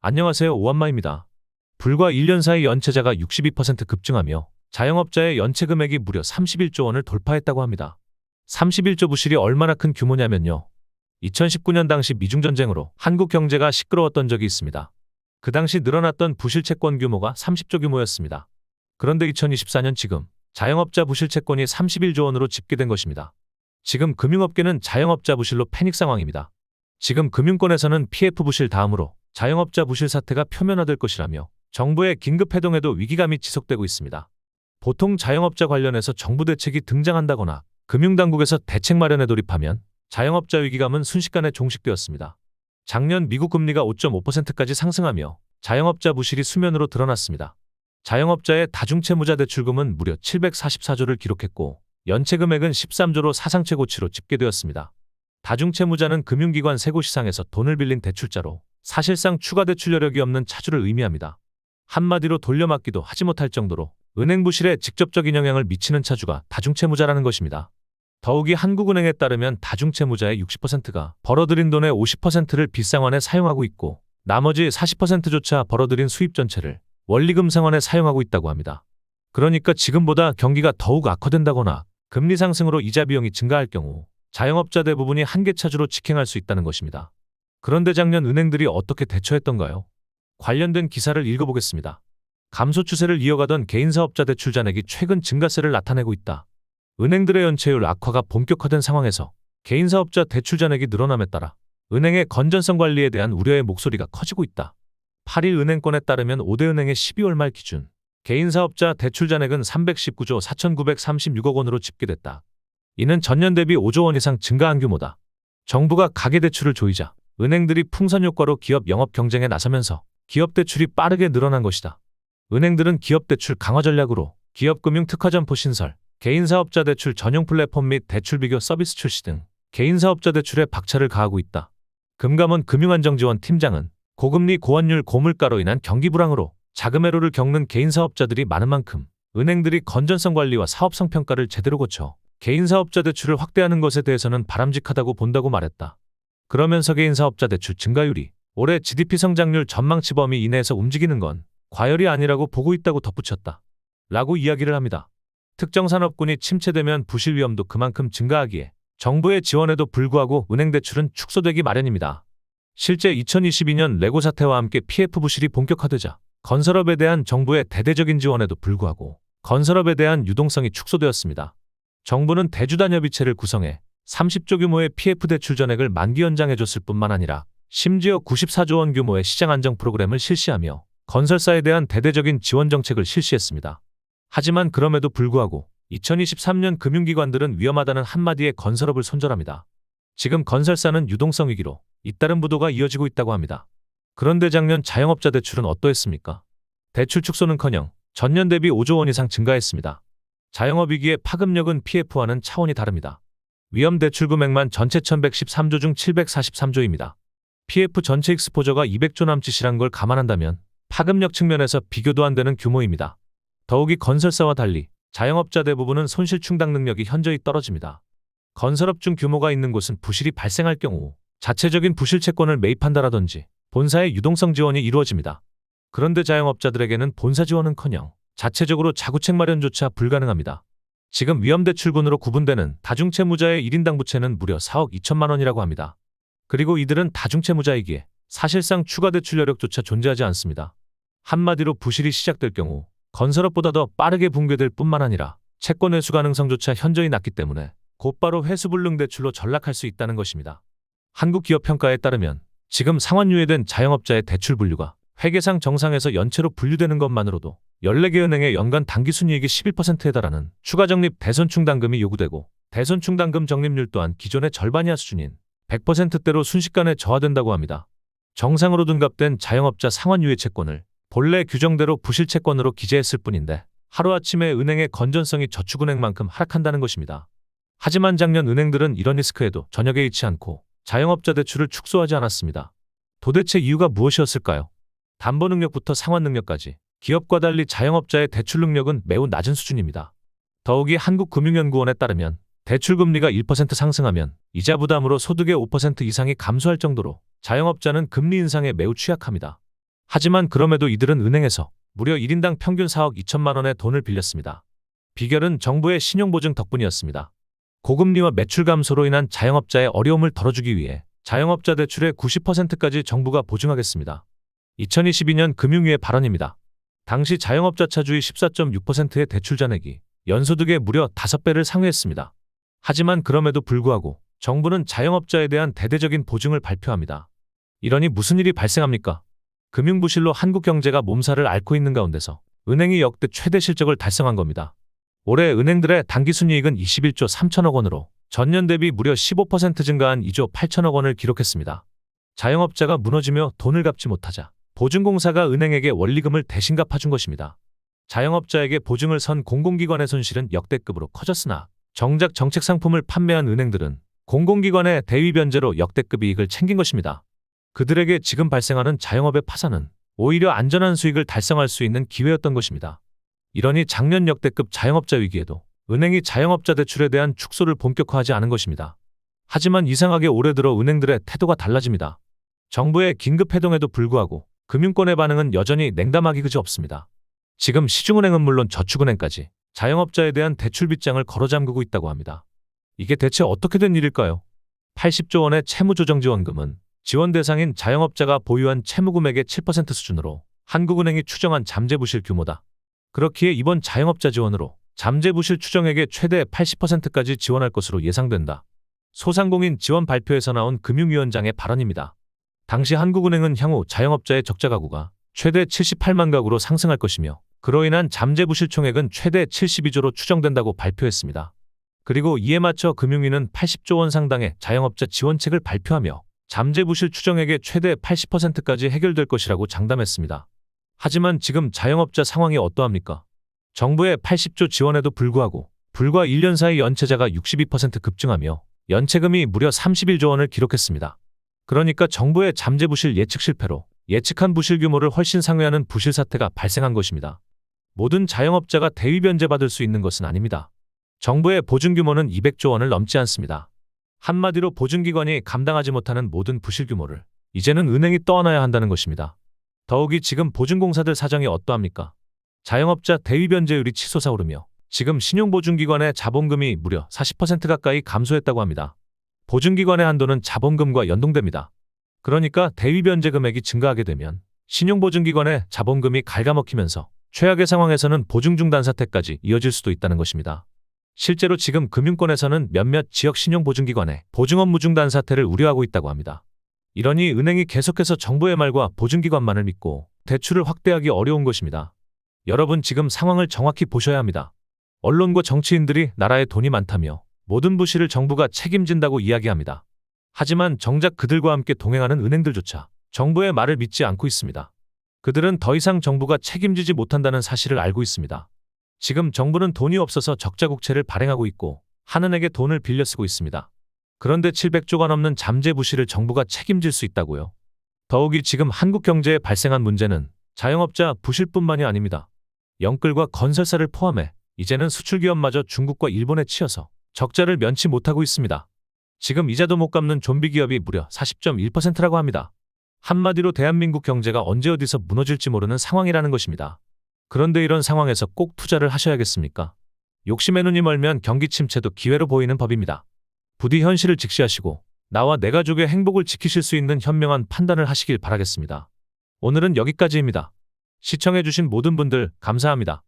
안녕하세요. 오한마입니다. 불과 1년 사이 연체자가 62% 급증하며 자영업자의 연체 금액이 무려 31조 원을 돌파했다고 합니다. 31조 부실이 얼마나 큰 규모냐면요. 2019년 당시 미중 전쟁으로 한국 경제가 시끄러웠던 적이 있습니다. 그 당시 늘어났던 부실 채권 규모가 30조 규모였습니다. 그런데 2024년 지금 자영업자 부실 채권이 31조 원으로 집계된 것입니다. 지금 금융업계는 자영업자 부실로 패닉 상황입니다. 지금 금융권에서는 PF 부실 다음으로 자영업자 부실 사태가 표면화될 것이라며 정부의 긴급 해동에도 위기감이 지속되고 있습니다. 보통 자영업자 관련해서 정부 대책이 등장한다거나 금융당국에서 대책 마련에 돌입하면 자영업자 위기감은 순식간에 종식되었습니다. 작년 미국 금리가 5.5%까지 상승하며 자영업자 부실이 수면으로 드러났습니다. 자영업자의 다중채무자 대출금은 무려 744조를 기록했고 연체 금액은 13조로 사상 최고치로 집계되었습니다. 다중채무자는 금융기관 세고시상에서 돈을 빌린 대출자로 사실상 추가 대출 여력이 없는 차주를 의미합니다. 한마디로 돌려막기도 하지 못할 정도로 은행 부실에 직접적인 영향을 미치는 차주가 다중채무자라는 것입니다. 더욱이 한국은행에 따르면 다중채무자의 60%가 벌어들인 돈의 50%를 빚상환에 사용하고 있고 나머지 40%조차 벌어들인 수입 전체를 원리금 상환에 사용하고 있다고 합니다. 그러니까 지금보다 경기가 더욱 악화된다거나 금리 상승으로 이자 비용이 증가할 경우 자영업자 대부분이 한계 차주로 직행할 수 있다는 것입니다. 그런데 작년 은행들이 어떻게 대처했던가요? 관련된 기사를 읽어보겠습니다. 감소 추세를 이어가던 개인사업자 대출 잔액이 최근 증가세를 나타내고 있다. 은행들의 연체율 악화가 본격화된 상황에서 개인사업자 대출 잔액이 늘어남에 따라 은행의 건전성 관리에 대한 우려의 목소리가 커지고 있다. 8일 은행권에 따르면 5대 은행의 12월 말 기준 개인사업자 대출 잔액은 319조 4,936억 원으로 집계됐다. 이는 전년 대비 5조 원 이상 증가한 규모다. 정부가 가계대출을 조이자 은행들이 풍선 효과로 기업 영업 경쟁에 나서면서 기업 대출이 빠르게 늘어난 것이다. 은행들은 기업 대출 강화 전략으로 기업 금융 특화 점포 신설, 개인 사업자 대출 전용 플랫폼 및 대출 비교 서비스 출시 등 개인 사업자 대출에 박차를 가하고 있다. 금감원 금융안정지원 팀장은 고금리 고환율 고물가로 인한 경기 불황으로 자금 회로를 겪는 개인 사업자들이 많은 만큼 은행들이 건전성 관리와 사업성 평가를 제대로 거쳐 개인 사업자 대출을 확대하는 것에 대해서는 바람직하다고 본다고 말했다. 그러면서 개인 사업자 대출 증가율이 올해 GDP 성장률 전망치 범위 이내에서 움직이는 건 과열이 아니라고 보고 있다고 덧붙였다. 라고 이야기를 합니다. 특정 산업군이 침체되면 부실 위험도 그만큼 증가하기에 정부의 지원에도 불구하고 은행 대출은 축소되기 마련입니다. 실제 2022년 레고 사태와 함께 PF 부실이 본격화되자 건설업에 대한 정부의 대대적인 지원에도 불구하고 건설업에 대한 유동성이 축소되었습니다. 정부는 대주단협의체를 구성해 30조 규모의 PF 대출 전액을 만기 연장해줬을 뿐만 아니라 심지어 94조 원 규모의 시장 안정 프로그램을 실시하며 건설사에 대한 대대적인 지원 정책을 실시했습니다. 하지만 그럼에도 불구하고 2023년 금융기관들은 위험하다는 한마디에 건설업을 손절합니다. 지금 건설사는 유동성 위기로 잇따른 부도가 이어지고 있다고 합니다. 그런데 작년 자영업자 대출은 어떠했습니까? 대출 축소는커녕 전년 대비 5조 원 이상 증가했습니다. 자영업 위기의 파급력은 PF와는 차원이 다릅니다. 위험 대출 금액만 전체 1113조 중 743조입니다. PF 전체 익스포저가 200조 남짓이란 걸 감안한다면 파급력 측면에서 비교도 안 되는 규모입니다. 더욱이 건설사와 달리 자영업자 대부분은 손실 충당 능력이 현저히 떨어집니다. 건설업 중 규모가 있는 곳은 부실이 발생할 경우 자체적인 부실 채권을 매입한다라든지 본사의 유동성 지원이 이루어집니다. 그런데 자영업자들에게는 본사 지원은커녕 자체적으로 자구책 마련조차 불가능합니다. 지금 위험대출군으로 구분되는 다중채무자의 1인당 부채는 무려 4억 2천만 원이라고 합니다. 그리고 이들은 다중채무자이기에 사실상 추가 대출 여력조차 존재하지 않습니다. 한마디로 부실이 시작될 경우 건설업보다 더 빠르게 붕괴될 뿐만 아니라 채권 회수 가능성조차 현저히 낮기 때문에 곧바로 회수불능 대출로 전락할 수 있다는 것입니다. 한국기업평가에 따르면 지금 상환 유예된 자영업자의 대출 분류가 회계상 정상에서 연체로 분류되는 것만으로도 14개 은행의 연간 당기순이익이 11%에 달하는 추가 적립 대손 충당금이 요구되고 대손 충당금 적립률 또한 기존의 절반 이하 수준인 100%대로 순식간에 저하된다고 합니다. 정상으로 둔갑된 자영업자 상환 유예 채권을 본래 규정대로 부실 채권으로 기재했을 뿐인데 하루아침에 은행의 건전성이 저축은행만큼 하락한다는 것입니다. 하지만 작년 은행들은 이런 리스크에도 전혀 개의치 않고 자영업자 대출을 축소하지 않았습니다. 도대체 이유가 무엇이었을까요? 담보 능력부터 상환 능력까지 기업과 달리 자영업자의 대출 능력은 매우 낮은 수준입니다. 더욱이 한국금융연구원에 따르면 대출 금리가 1% 상승하면 이자 부담으로 소득의 5% 이상이 감소할 정도로 자영업자는 금리 인상에 매우 취약합니다. 하지만 그럼에도 이들은 은행에서 무려 1인당 평균 4억 2천만 원의 돈을 빌렸습니다. 비결은 정부의 신용보증 덕분이었습니다. 고금리와 매출 감소로 인한 자영업자의 어려움을 덜어주기 위해 자영업자 대출의 90%까지 정부가 보증하겠습니다. 2022년 금융위의 발언입니다. 당시 자영업자 차주의 14.6%의 대출 잔액이 연소득의 무려 5배를 상회했습니다. 하지만 그럼에도 불구하고 정부는 자영업자에 대한 대대적인 보증을 발표합니다. 이러니 무슨 일이 발생합니까? 금융부실로 한국 경제가 몸살을 앓고 있는 가운데서 은행이 역대 최대 실적을 달성한 겁니다. 올해 은행들의 당기순이익은 21조 3천억 원으로 전년 대비 무려 15% 증가한 2조 8천억 원을 기록했습니다. 자영업자가 무너지며 돈을 갚지 못하자 보증공사가 은행에게 원리금을 대신 갚아준 것입니다. 자영업자에게 보증을 선 공공기관의 손실은 역대급으로 커졌으나 정작 정책 상품을 판매한 은행들은 공공기관의 대위 변제로 역대급 이익을 챙긴 것입니다. 그들에게 지금 발생하는 자영업의 파산은 오히려 안전한 수익을 달성할 수 있는 기회였던 것입니다. 이러니 작년 역대급 자영업자 위기에도 은행이 자영업자 대출에 대한 축소를 본격화하지 않은 것입니다. 하지만 이상하게 올해 들어 은행들의 태도가 달라집니다. 정부의 긴급 해동에도 불구하고 금융권의 반응은 여전히 냉담하기 그지 없습니다. 지금 시중은행은 물론 저축은행까지 자영업자에 대한 대출 빗장을 걸어잠그고 있다고 합니다. 이게 대체 어떻게 된 일일까요? 80조 원의 채무조정 지원금은 지원 대상인 자영업자가 보유한 채무금액의 7% 수준으로 한국은행이 추정한 잠재부실 규모다. 그렇기에 이번 자영업자 지원으로 잠재부실 추정액의 최대 80%까지 지원할 것으로 예상된다. 소상공인 지원 발표에서 나온 금융위원장의 발언입니다. 당시 한국은행은 향후 자영업자의 적자 가구가 최대 78만 가구로 상승할 것이며 그로 인한 잠재부실 총액은 최대 72조로 추정된다고 발표했습니다. 그리고 이에 맞춰 금융위는 80조 원 상당의 자영업자 지원책을 발표하며 잠재부실 추정액의 최대 80%까지 해결될 것이라고 장담했습니다. 하지만 지금 자영업자 상황이 어떠합니까? 정부의 80조 지원에도 불구하고 불과 1년 사이 연체자가 62% 급증하며 연체금이 무려 31조 원을 기록했습니다. 그러니까 정부의 잠재 부실 예측 실패로 예측한 부실 규모를 훨씬 상회하는 부실 사태가 발생한 것입니다. 모든 자영업자가 대위 변제받을 수 있는 것은 아닙니다. 정부의 보증 규모는 200조 원을 넘지 않습니다. 한마디로 보증기관이 감당하지 못하는 모든 부실 규모를 이제는 은행이 떠안아야 한다는 것입니다. 더욱이 지금 보증공사들 사정이 어떠합니까? 자영업자 대위 변제율이 치솟아 오르며 지금 신용보증기관의 자본금이 무려 40% 가까이 감소했다고 합니다. 보증기관의 한도는 자본금과 연동됩니다. 그러니까 대위 변제 금액이 증가하게 되면 신용보증기관의 자본금이 갉아먹히면서 최악의 상황에서는 보증중단 사태까지 이어질 수도 있다는 것입니다. 실제로 지금 금융권에서는 몇몇 지역 신용보증기관의 보증 업무 중단 사태를 우려하고 있다고 합니다. 이러니 은행이 계속해서 정부의 말과 보증기관만을 믿고 대출을 확대하기 어려운 것입니다. 여러분 지금 상황을 정확히 보셔야 합니다. 언론과 정치인들이 나라에 돈이 많다며 모든 부실을 정부가 책임진다고 이야기합니다. 하지만 정작 그들과 함께 동행하는 은행들조차 정부의 말을 믿지 않고 있습니다. 그들은 더 이상 정부가 책임지지 못한다는 사실을 알고 있습니다. 지금 정부는 돈이 없어서 적자국채를 발행하고 있고 한은에게 돈을 빌려 쓰고 있습니다. 그런데 700조가 넘는 잠재 부실을 정부가 책임질 수 있다고요. 더욱이 지금 한국 경제에 발생한 문제는 자영업자 부실뿐만이 아닙니다. 영끌과 건설사를 포함해 이제는 수출기업마저 중국과 일본에 치여서 적자를 면치 못하고 있습니다. 지금 이자도 못 갚는 좀비 기업이 무려 40.1%라고 합니다. 한마디로 대한민국 경제가 언제 어디서 무너질지 모르는 상황이라는 것입니다. 그런데 이런 상황에서 꼭 투자를 하셔야겠습니까? 욕심의 눈이 멀면 경기 침체도 기회로 보이는 법입니다. 부디 현실을 직시하시고 나와 내 가족의 행복을 지키실 수 있는 현명한 판단을 하시길 바라겠습니다. 오늘은 여기까지입니다. 시청해주신 모든 분들 감사합니다.